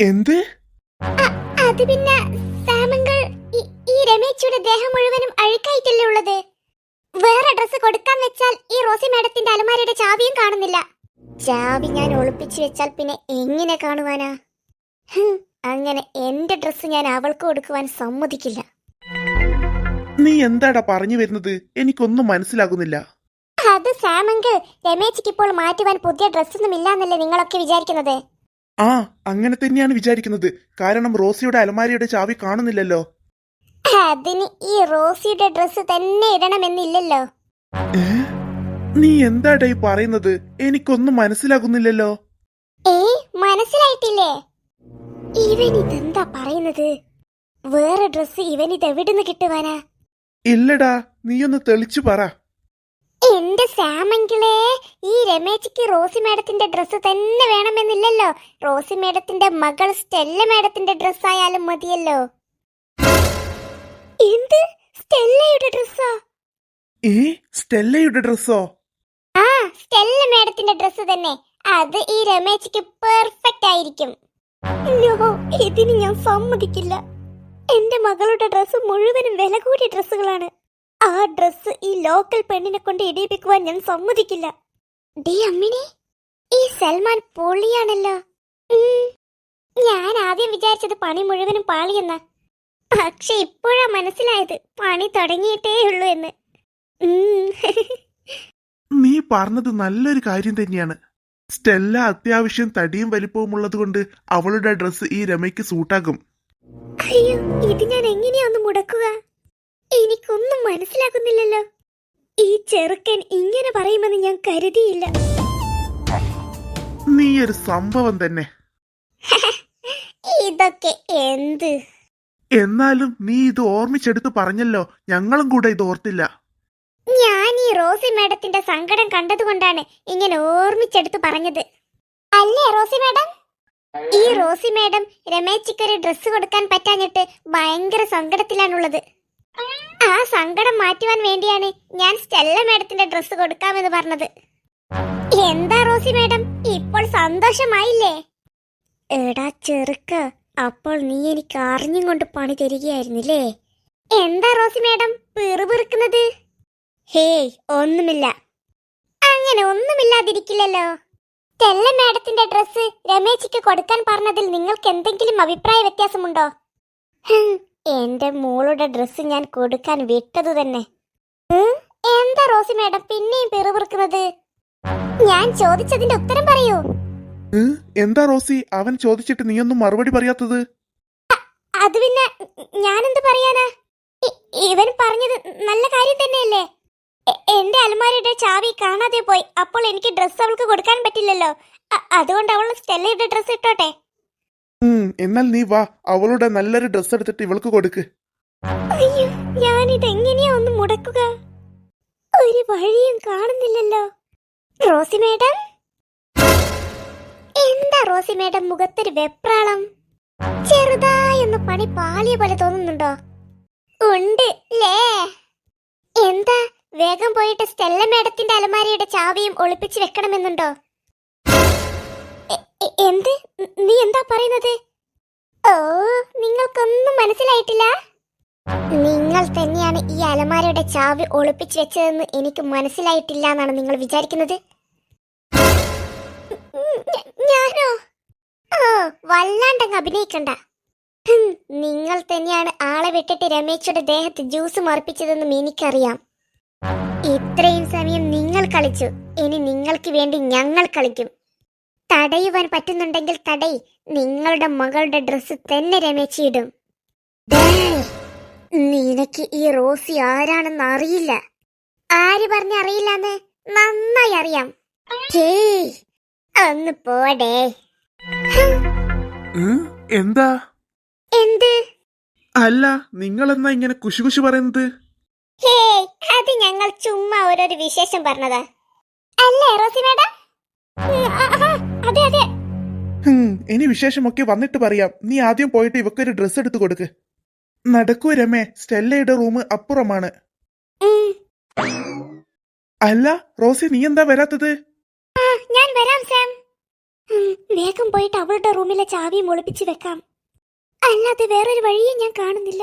എന്ത്? അത് പിന്നെ സാമങ്കൾ ഈ- രമേച്ചുടെ രമേശിയുടെ ദേഹം മുഴുവനും അഴുക്കായിട്ടല്ലേ ഉള്ളത്? വേറെ ഡ്രസ് കൊടുക്കാൻ വെച്ചാൽ ഈ റോസി മാഡത്തിന്റെ അലമാരയുടെ ചാവിയും കാണുന്നില്ല. ചാവി ഞാൻ ഒളിപ്പിച്ചു വെച്ചാൽ പിന്നെ എങ്ങനെ കാണുവാനാ? അങ്ങനെ എന്റെ ഡ്രസ് ഞാൻ അവൾക്ക് കൊടുക്കുവാൻ സമ്മതിക്കില്ല. നീ എന്താടാ പറഞ്ഞു വരുന്നത്? എനിക്കൊന്നും മനസ്സിലാകുന്നില്ല. അത് സാമങ്കൾ രമേശിക്ക് ഇപ്പോൾ മാറ്റുവാൻ പുതിയ ഡ്രസ്സൊന്നും ഇല്ലാന്നല്ലേ നിങ്ങളൊക്കെ വിചാരിക്കുന്നത്? ആ അങ്ങനെ തന്നെയാണ് വിചാരിക്കുന്നത്. കാരണം റോസിയുടെ അലമാരിയുടെ ചാവി കാണുന്നില്ലല്ലോ. അതിന് ഈ റോസിയുടെ ഡ്രസ് തന്നെ ഇടണമെന്നില്ലല്ലോ. നീ എന്താടാ ഈ പറയുന്നത്? എനിക്കൊന്നും മനസ്സിലാകുന്നില്ലല്ലോ. ഏ മനസ്സിലായിട്ടില്ലേ? ഇവൻ ഇതെന്താ പറയുന്നത്? വേറെ ഡ്രസ് ഇവൻ ഇത് എവിടുന്ന് കിട്ടുവാനാ? ഇല്ലടാ നീയൊന്ന് തെളിച്ചു പറ. എന്റെ സാമങ്കിളെ ഈ രമേശിക്ക് റോസി മേഡത്തിന്റെ ഡ്രസ്സ് തന്നെ വേണമെന്നില്ലല്ലോ. റോസി മേഡത്തിന്റെ മകൾ സ്റ്റെല്ല മേഡത്തിന്റെ ഡ്രസ് ആയാലും മതിയല്ലോ. എന്ത്? സ്റ്റെല്ലയുടെ ഡ്രസ്സോ ഏ? സ്റ്റെല്ലയുടെ ഡ്രസ്സോ ആ സ്റ്റെല്ല മാഡത്തിന്റെ ഡ്രസ്സ് തന്നെ. അത് ഈ രമേശിക്ക് പെർഫെക്റ്റ് ആയിരിക്കും. ഇതിന് ഞാൻ സമ്മതിക്കില്ല. എന്റെ മകളുടെ ഡ്രസ്സ് മുഴുവനും വില കൂടിയ ഡ്രസ്സുകളാണ് ആ ഡ്രസ് ഈ ലോക്കൽ പെണ്ണിനെ കൊണ്ട് ഇടിയിപ്പിക്കുവാൻ ഞാൻ സമ്മതിക്കില്ല. ഡേ അമ്മിനി ഈ സൽമാൻ പൊളിയാണല്ലോ. ഞാൻ ആദ്യം വിചാരിച്ചത് പണി മുഴുവനും പാളിയെന്ന. പക്ഷെ ഇപ്പോഴാ മനസ്സിലായത് പണി തുടങ്ങിയിട്ടേ ഉള്ളൂ എന്ന്. നീ പറഞ്ഞത് നല്ലൊരു കാര്യം തന്നെയാണ്. സ്റ്റെല്ല അത്യാവശ്യം തടിയും വലിപ്പവും ഉള്ളതുകൊണ്ട് അവളുടെ ഡ്രസ് ഈ രമയ്ക്ക് സൂട്ടാകും അയ്യോ ഇത് ഞാൻ എങ്ങനെയാന്ന് മുടക്കുക? എനിക്കൊന്നും മനസ്സിലാകുന്നില്ലല്ലോ. ഈ ചെറുക്കൻ ഇങ്ങനെ പറയുമെന്ന് ഞാൻ കരുതിയില്ല. നീ ഒരു സംഭവം തന്നെ. ഇതൊക്കെ എന്ത്? എന്നാലും നീ ഇത് ഓർമ്മിച്ചെടുത്ത് പറഞ്ഞല്ലോ. ഞങ്ങളും കൂടെ ഇത് ഓർത്തില്ല. ഞാൻ ഈ റോസി മാഡത്തിന്റെ സങ്കടം കണ്ടതുകൊണ്ടാണ് ഇങ്ങനെ ഓർമ്മിച്ചെടുത്ത് പറഞ്ഞത്. അല്ലേ റോസി മാഡം? ഈ റോസി മാഡം രമേശിക്കൊരു ഡ്രസ്സ് കൊടുക്കാൻ പറ്റാഞ്ഞിട്ട് ഭയങ്കര സങ്കടത്തിലാണുള്ളത്. ആ സങ്കടം മാറ്റുവാൻ വേണ്ടിയാണ് ഞാൻ സ്റ്റെല്ല മാഡത്തിന്റെ ഡ്രസ്സ് കൊടുക്കാമെന്ന് പറഞ്ഞത്. എന്താ റോസി മാഡം? ഇപ്പോൾ സന്തോഷമായില്ലേ? എടാ ചെറുക്ക അപ്പോൾ നീ എനിക്ക് അറിഞ്ഞും കൊണ്ട് പണി തരികയായിരുന്നില്ലേ? എന്താ റോസി മാഡം പിറുപിറുക്കുന്നത് ഹേയ് ഒന്നുമില്ല. അങ്ങനെ ഒന്നുമില്ലാതിരിക്കില്ലല്ലോ. തെല്ല മാഡത്തിന്റെ ഡ്രസ്സ് രമേശിക്ക് കൊടുക്കാൻ പറഞ്ഞതിൽ നിങ്ങൾക്ക് എന്തെങ്കിലും അഭിപ്രായ വ്യത്യാസമുണ്ടോ? എന്റെ മോളുടെ ഡ്രസ്സ് ഞാൻ കൊടുക്കാൻ വിട്ടതു തന്നെ. എന്താ റോസി മാഡം പിന്നെയും പിറുപിറുക്കുന്നത്? ഞാൻ ചോദിച്ചതിന്റെ ഉത്തരം പറയൂ. എന്താ റോസി? അവൻ ചോദിച്ചിട്ട് നീയൊന്നും മറുപടി പറയാത്തത്? അത് പിന്നെ ഞാനെന്ത് പറയാനാ? ഇവൻ പറഞ്ഞത് നല്ല കാര്യം തന്നെയല്ലേ? എന്റെ അലമാരയുടെ ചാവി കാണാതെ പോയി അപ്പോൾ എനിക്ക് ഡ്രസ്സ് അവൾക്ക് കൊടുക്കാൻ പറ്റില്ലല്ലോ. അതുകൊണ്ട് അവൾ സ്റ്റെല്ലയുടെ ഡ്രസ്സ് ഇട്ടോട്ടെ? ഉം, എന്നാൽ നീ വാ അവളുടെ നല്ലൊരു ഡ്രസ് എടുത്തിട്ട് ഇവൾക്ക് കൊടുക്ക്. അയ്യോ ഞാനിത് എങ്ങനെയാ ഒന്ന് മുടക്കുക? ഒരു വഴിയും കാണുന്നില്ലല്ലോ. Rosy madam? എന്താ റോസി മേഡം മുഖത്തൊരു വെപ്രാളം? ചെറുതായൊന്ന് പണി പാളിയ പോലെ തോന്നുന്നുണ്ടോ? ഉണ്ട് ലേ എന്താ വേഗം പോയിട്ട് സ്റ്റെല്ല മേഡത്തിന്റെ അലമാരയുടെ ചാവിയും ഒളിപ്പിച്ച് വെക്കണമെന്നുണ്ടോ? എന്ത്? നീ എന്താ പറയുന്നത്? ഓ നിങ്ങൾക്കൊന്നും മനസ്സിലായിട്ടില്ല? നിങ്ങൾ തന്നെയാണ് ഈ അലമാരയുടെ ചാവി ഒളിപ്പിച്ചു വെച്ചതെന്ന് എനിക്ക് മനസ്സിലായിട്ടില്ല എന്നാണ് നിങ്ങൾ വിചാരിക്കുന്നത്? ഞാനോ? ഓ വല്ലാണ്ടങ്ങ് അഭിനയിക്കണ്ട. നിങ്ങൾ തന്നെയാണ് ആളെ വിട്ടിട്ട് രമേശയുടെ ദേഹത്ത് ജ്യൂസ് മറപ്പിച്ചതെന്നും എനിക്കറിയാം. ഇത്രയും സമയം നിങ്ങൾ കളിച്ചു. ഇനി നിങ്ങൾക്ക് വേണ്ടി ഞങ്ങൾ കളിക്കും. തടയുവാൻ പറ്റുന്നുണ്ടെങ്കിൽ തടയി. നിങ്ങളുടെ മകളുടെ ഡ്രസ്സ് തന്നെ രമേച്ചിയിടും നിനക്ക് ഈ റോസി ആരാണെന്ന് അറിയില്ല. ആര് പറഞ്ഞ അറിയില്ലെന്ന് നന്നായി അറിയാം. ഒന്ന് പോടേ? എന്താ? എന്ത്? അല്ല നിങ്ങൾ എന്നാ ഇങ്ങനെ കുശുകുശു പറയുന്നത്? ഹേയ് അത് ഞങ്ങൾ ചുമ്മാ ഓരോരു വിശേഷം പറഞ്ഞതാ. അല്ലേ റോസി മാഡം? ഹും, ഇനി വിശേഷമൊക്കെ വന്നിട്ട് പറയാം. നീ ആദ്യം പോയിട്ട് ഇവക്കൊരു ഡ്രസ്സ് എടുത്തു കൊടുക്ക്. നടക്കൂ രമേ. സ്റ്റെല്ലയുടെ റൂം അപ്പുറമാണ്. അല്ല റോസി നീ എന്താ വരാത്തത്? ഞാൻ വരാം സാം. വേഗം പോയിട്ട് അവളുടെ റൂമിലെ ചാവിയും ഒളിപ്പിച്ച് വെക്കാം. അല്ലാതെ വേറൊരു വഴിയും ഞാൻ കാണുന്നില്ല.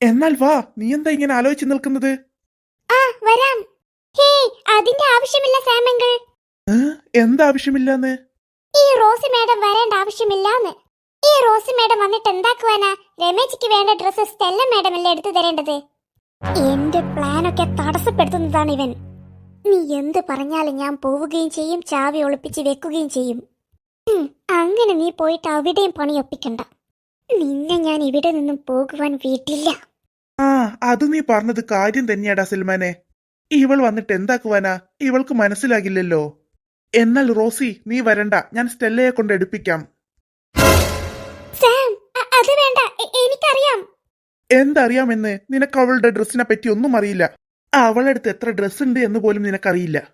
എന്നാൽ വാ നീ എന്താ ഇങ്ങനെ ആലോചിച്ച് നിൽക്കുന്നത്? ആ വരാം. ഹേ അതിന്റെ ആവശ്യമില്ല സാമങ്കൾ എന്താ എന്താവശ്യമില്ലാന്ന് ഈ റോസി മാഡം വരേണ്ട ആവശ്യമില്ലാന്ന്. ഈ റോസി മാഡം വന്നിട്ട് എന്താക്കുവാനാ? രമേശിക്ക് വേണ്ട ഡ്രസ്സ് സ്റ്റെല്ല മാഡം അല്ലേ എടുത്തു തരേണ്ടത്? എന്റെ പ്ലാനൊക്കെ തടസ്സപ്പെടുത്തുന്നതാണ് ഇവൻ. നീ എന്ത് പറഞ്ഞാലും ഞാൻ പോവുകയും ചെയ്യും ചാവി ഒളിപ്പിച്ച് വെക്കുകയും ചെയ്യും. അങ്ങനെ നീ പോയിട്ട് അവിടെയും പണിയൊപ്പിക്കണ്ട നിന്നെ ഞാൻ ഇവിടെ നിന്നും പോകുവാൻ വീട്ടില്ല ആ അത് നീ പറഞ്ഞത് കാര്യം തന്നെയാടാ സൽമാനെ. ഇവൾ വന്നിട്ട് എന്താക്കുവാനാ? ഇവൾക്ക് മനസ്സിലാകില്ലല്ലോ. എന്നാൽ റോസി നീ വരണ്ട. ഞാൻ സ്റ്റെല്ലയെ കൊണ്ട് എടുപ്പിക്കാം. അത് വേണ്ട. എനിക്കറിയാം. എന്തറിയാമെന്ന് നിനക്ക് അവളുടെ ഡ്രസ്സിനെ പറ്റി ഒന്നും അറിയില്ല. അവളടുത്ത് എത്ര ഡ്രസ് ഉണ്ട് എന്ന് പോലും നിനക്കറിയില്ല.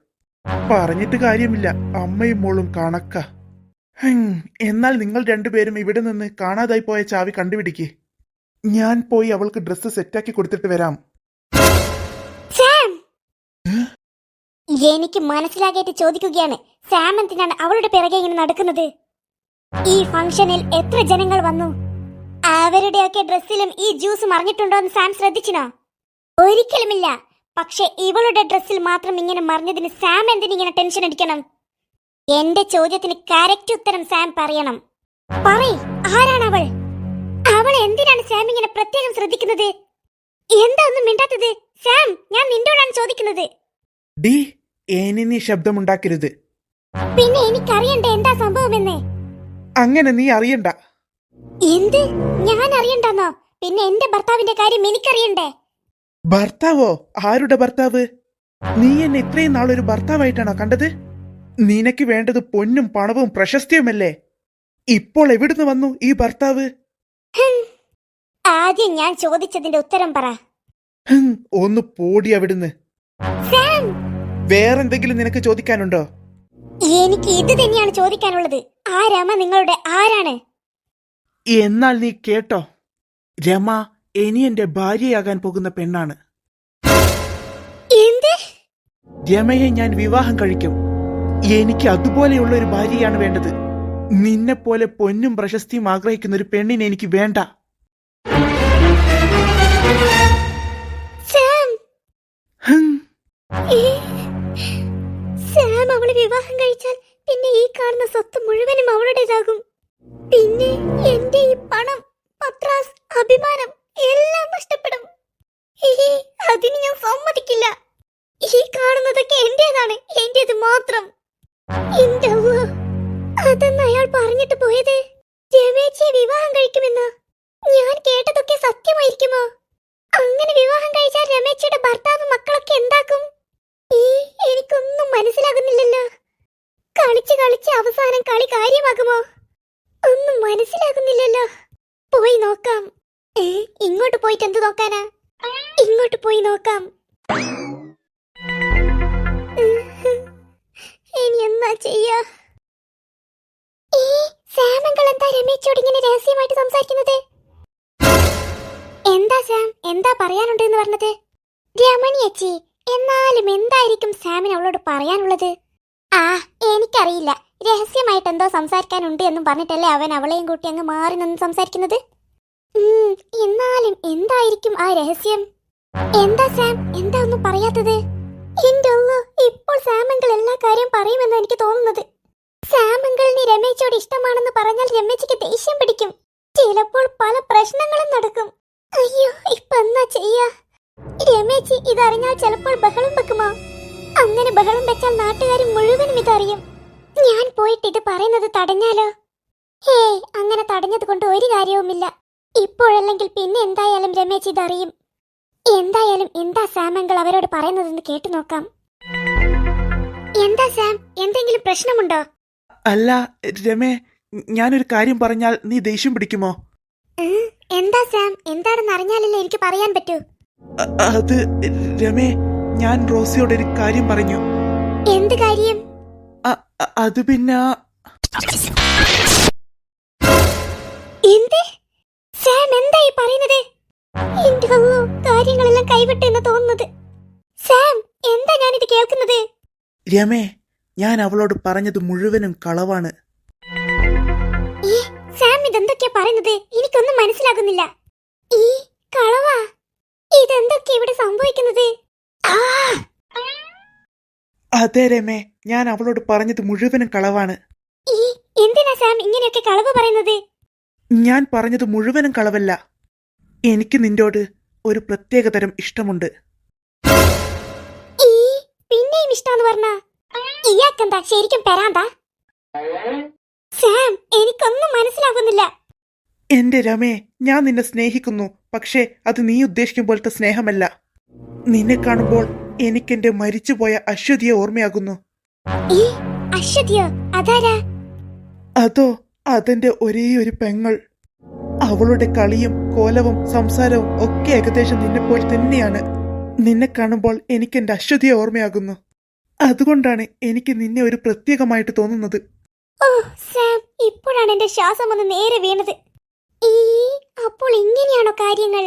പറഞ്ഞിട്ട് കാര്യമില്ല. അമ്മയും മോളും കണക്ക. എന്നാൽ നിങ്ങൾ രണ്ടുപേരും ഇവിടെ നിന്ന് കാണാതായി പോയ ചാവി കണ്ടുപിടിക്കേ. ഞാൻ പോയി അവൾക്ക് ഡ്രസ്സ് സെറ്റാക്കി കൊടുത്തിട്ട് വരാം. എനിക്ക് മനസ്സിലാകേറ്റ് ചോദിക്കുകയാണ്. സാം എന്തിനാണ് അവളുടെ പിറകെ ഇങ്ങനെ നടക്കുന്നത്? ഈ ഫംഗ്ഷനിൽ എത്ര ജനങ്ങൾ വന്നു? അവരുടെയൊക്കെ ഡ്രസ്സിലും ഈ ജ്യൂസ് മറിഞ്ഞിട്ടുണ്ടോ എന്ന് സാം ശ്രദ്ധിച്ചിനോ? ഒരിക്കലുമില്ല. പക്ഷെ ഇവളുടെ ഡ്രസ്സിൽ മാത്രം ഇങ്ങനെ മറിഞ്ഞതിന് സാം എന്തിനിങ്ങനെ ടെൻഷൻ അടിക്കണം? എന്റെ ചോദ്യത്തിന് കറക്റ്റ് ഉത്തരം സാം പറയണം. പറയ് ആരാണ് അവൾ? അവൾ എന്തിനാണ് സാം ഇങ്ങനെ പ്രത്യേകം ശ്രദ്ധിക്കുന്നത്? എന്താ ഒന്നും മിണ്ടാത്തത്? സാം ഞാൻ നിന്നോടാണ് ചോദിക്കുന്നത്. ഇനി നീ ശബ്ദമുണ്ടാക്കരുത്. പിന്നെ എനിക്കറിയണ്ടേ എന്താ സംഭവമെന്ന്. അങ്ങനെ നീ അറിയണ്ട. എന്ത്? ഞാൻ അറിയണ്ടെന്നോ? പിന്നെ എന്റെ ഭർത്താവിന്റെ കാര്യം എനിക്കറിയണ്ടേ? ഭർത്താവോ? ആരുടെ ഭർത്താവ്? നീ എന്നെ ഇത്രയും നാളൊരു ഭർത്താവായിട്ടാണോ കണ്ടത്? നിനക്ക് വേണ്ടത് പൊന്നും പണവും പ്രശസ്തിയുമല്ലേ? ഇപ്പോൾ എവിടുന്ന് വന്നു ഈ ഭർത്താവ്? ആദ്യം ഞാൻ ചോദിച്ചതിന്റെ ഉത്തരം പറ. ഹും, ഒന്ന് പോടി അവിടുന്ന്. സാം വേറെന്തെങ്കിലും നിനക്ക് ചോദിക്കാനുണ്ടോ? എനിക്ക് ഇത് തന്നെയാണ് ചോദിക്കാനുള്ളത്. ആ രമ നിങ്ങളുടെ ആരാണ്? എന്നാൽ നീ കേട്ടോ. രമ ഇനി എന്റെ ഭാര്യയാകാൻ പോകുന്ന പെണ്ണാണ്. എന്ത്? രമയെ ഞാൻ വിവാഹം കഴിക്കും. എനിക്ക് അതുപോലെയുള്ള ഒരു ഭാര്യയാണ് വേണ്ടത്. നിന്നെ പോലെ പൊന്നും പ്രശസ്തിയും ആഗ്രഹിക്കുന്ന ഒരു പെണ്ണിനെ എനിക്ക് വേണ്ട. സാം. ഹും, ഏ? സാം അവളെ വിവാഹം കഴിച്ചാൽ പിന്നെ ഈ കാണുന്ന സ്വത്ത് മുഴുവനും അവളുടേതാകും. പിന്നെ എന്റെ ഈ പണം പത്രാസ് അഭിമാനം എല്ലാം നഷ്ടപ്പെടും. അതിന് ഞാൻ സമ്മതിക്കില്ല. ഈ കാണുന്നതൊക്കെ എന്റേതാണ് എന്റേത് മാത്രം. എന്റെ അതെന്ന് അയാൾ പറഞ്ഞിട്ട് പോയത്? രമേശിയെ വിവാഹം കഴിക്കുമെന്ന്? ഞാൻ കേട്ടതൊക്കെ സത്യമായിരിക്കുമോ? അങ്ങനെ വിവാഹം കഴിച്ചാൽ രമേശിയുടെ ഭർത്താവ് മക്കളൊക്കെ എന്താക്കും? എനിക്കൊന്നും മനസ്സിലാകുന്നില്ലല്ലോ. കളിച്ച് കളിച്ച് അവസാനം കളി കാര്യമാകുമോ? ഒന്നും മനസ്സിലാകുന്നില്ലല്ലോ. പോയി നോക്കാം. ഏ, ഇങ്ങോട്ട് പോയിട്ട് എന്ത് നോക്കാനാ? ഇങ്ങോട്ട് പോയി നോക്കാം. ഇനി എന്നാ ചെയ്യാ? ഈ സാമങ്കൾ എന്താ രമേശോട് ഇങ്ങനെ രഹസ്യമായിട്ട് സംസാരിക്കുന്നത്? എന്താ സാം എന്താ പറയാനുണ്ട് എന്ന് പറഞ്ഞത്? രമണി അച്ചി എന്നാലും എന്തായിരിക്കും സാമിന് അവളോട് പറയാനുള്ളത്? ആ എനിക്കറിയില്ല. രഹസ്യമായിട്ട് എന്തോ സംസാരിക്കാനുണ്ട് എന്നും പറഞ്ഞിട്ടല്ലേ അവൻ അവളെയും കൂട്ടി അങ്ങ് മാറി നിന്ന് സംസാരിക്കുന്നത്? എന്നാലും എന്തായിരിക്കും ആ രഹസ്യം? എന്താ സാം? എന്താ ഒന്നും പറയാത്തത്? എന്റെ ഇപ്പോൾ സാമങ്കിൾ എല്ലാ കാര്യം പറയുമെന്ന് എനിക്ക് തോന്നുന്നത്. സാമങ്കിളിന് രമേശോട് ഇഷ്ടമാണെന്ന് പറഞ്ഞാൽ രമേശിക്ക് ദേഷ്യം പിടിക്കും. ചിലപ്പോൾ പല പ്രശ്നങ്ങളും നടക്കും. അയ്യോ ഇപ്പൊ എന്നാ ചെയ്യാ? രമേശി ഇതറിഞ്ഞാൽ ചിലപ്പോൾ ബഹളം വെക്കുമോ? അങ്ങനെ ബഹളം വെച്ചാൽ നാട്ടുകാർ മുഴുവനും ഇതറിയും. ഞാൻ പോയിട്ട് ഇത് പറയുന്നത് തടഞ്ഞാലോ? ഹേ അങ്ങനെ തടഞ്ഞത് കൊണ്ട് ഒരു കാര്യവുമില്ല. ഇപ്പോഴല്ലെങ്കിൽ പിന്നെ എന്തായാലും രമേശ് ഇതറിയും. എന്തായാലും എന്താ സാമങ്കൾ അവരോട് പറയുന്നതെന്ന് കേട്ടു നോക്കാം. എന്താ സാം? എന്തെങ്കിലും പ്രശ്നമുണ്ടോ? അല്ല രമേ ഞാനൊരു കാര്യം പറഞ്ഞാൽ നീ ദേഷ്യം പിടിക്കുമോ? എന്താ സാം? എന്താണെന്ന് അറിഞ്ഞാലല്ലേ എനിക്ക് പറയാൻ പറ്റൂ. അത് രമേ ഞാൻ റോസിയോട് ഒരു കാര്യം പറഞ്ഞു. എന്ത് കാര്യം? അത് പിന്നെ എന്ത്? സാം പറയുന്നത്? കാര്യങ്ങളെല്ലാം കൈവിട്ടു എന്ന് തോന്നുന്നത്. സാം എന്താ ഞാനിത് കേൾക്കുന്നത്? രമേ ഞാൻ അവളോട് പറഞ്ഞത് മുഴുവനും കളവാണ്. സാം ഇതെന്തൊക്കെയാ പറയുന്നത്? എനിക്കൊന്നും മനസ്സിലാകുന്നില്ല. ഈ കളവാ? ഇതെന്തൊക്കെയാ ഇവിടെ സംഭവിക്കുന്നത്? അതെ രമേ ഞാൻ അവളോട് പറഞ്ഞത് മുഴുവനും കളവാണ്. ഈ എന്തിനാ സാം ഇങ്ങനെയൊക്കെ കളവ് പറയുന്നത്? ഞാൻ പറഞ്ഞത് മുഴുവനും കളവല്ല. എനിക്ക് നിന്നോട് ഒരു പ്രത്യേകതരം ഇഷ്ടമുണ്ട്. ഈ പിന്നെയും ഇഷ്ടാന്ന് പറഞ്ഞ? ഇയാക്കെന്താ ശരിക്കും പെരാന്താ? സാം എനിക്കൊന്നും മനസ്സിലാകുന്നില്ല എന്റെ രമേ ഞാൻ നിന്നെ സ്നേഹിക്കുന്നു. പക്ഷേ അത് നീ ഉദ്ദേശിക്കും പോലത്തെ സ്നേഹമല്ല. നിന്നെ കാണുമ്പോൾ എനിക്കെന്റെ മരിച്ചുപോയ അശ്വതിയെ ഓർമ്മയാകുന്നു. അതോ അതെന്റെ ഒരേ ഒരു പെങ്ങൾ. അവളുടെ കളിയും കോലവും സംസാരവും ഒക്കെ ഏകദേശം നിന്നെ പോലെ തന്നെയാണ്. നിന്നെ കാണുമ്പോൾ എനിക്ക് എന്റെ അശ്വതിയെ ഓർമ്മയാകുന്നു. അതുകൊണ്ടാണ് എനിക്ക് നിന്നെ ഒരു പ്രത്യേകമായിട്ട് തോന്നുന്നത്. ഓ സാം ഇപ്പോഴാണ് എന്റെ ശ്വാസം ഒന്ന് നേരെ വീണത്. ഈ അപ്പോൾ ഇങ്ങനെയാണോ കാര്യങ്ങൾ?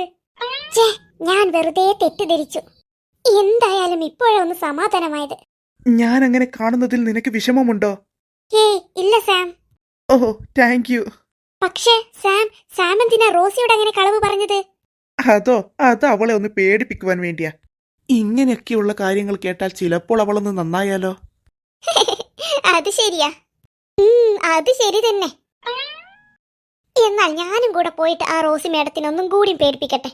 ഞാൻ വെറുതെ തെറ്റിദ്ധരിച്ചു. എന്തായാലും ഇപ്പോഴൊന്ന് സമാധാനമായത്. ഞാൻ അങ്ങനെ കാണുന്നതിൽ നിനക്ക് വിഷമമുണ്ടോ? ഇല്ല സാം. Oh thank you. പക്ഷേ സാം സാം എന്തിനാ റോസിയോട് അങ്ങനെ കളവ് പറഞ്ഞത്? അതോ അത് അവളെ ഒന്ന് പേടിപ്പിക്കുവാൻ വേണ്ടിയാ. ഇങ്ങനെയൊക്കെയുള്ള കാര്യങ്ങൾ കേട്ടാൽ ചിലപ്പോൾ അവളൊന്ന് നന്നായാലോ? അത് ശരിയാ. അത് ശരി തന്നെ. എന്നാൽ ഞാനും കൂടെ പോയിട്ട് ആ റോസി മേഡത്തിനൊന്നും കൂടി പേടിപ്പിക്കട്ടെ.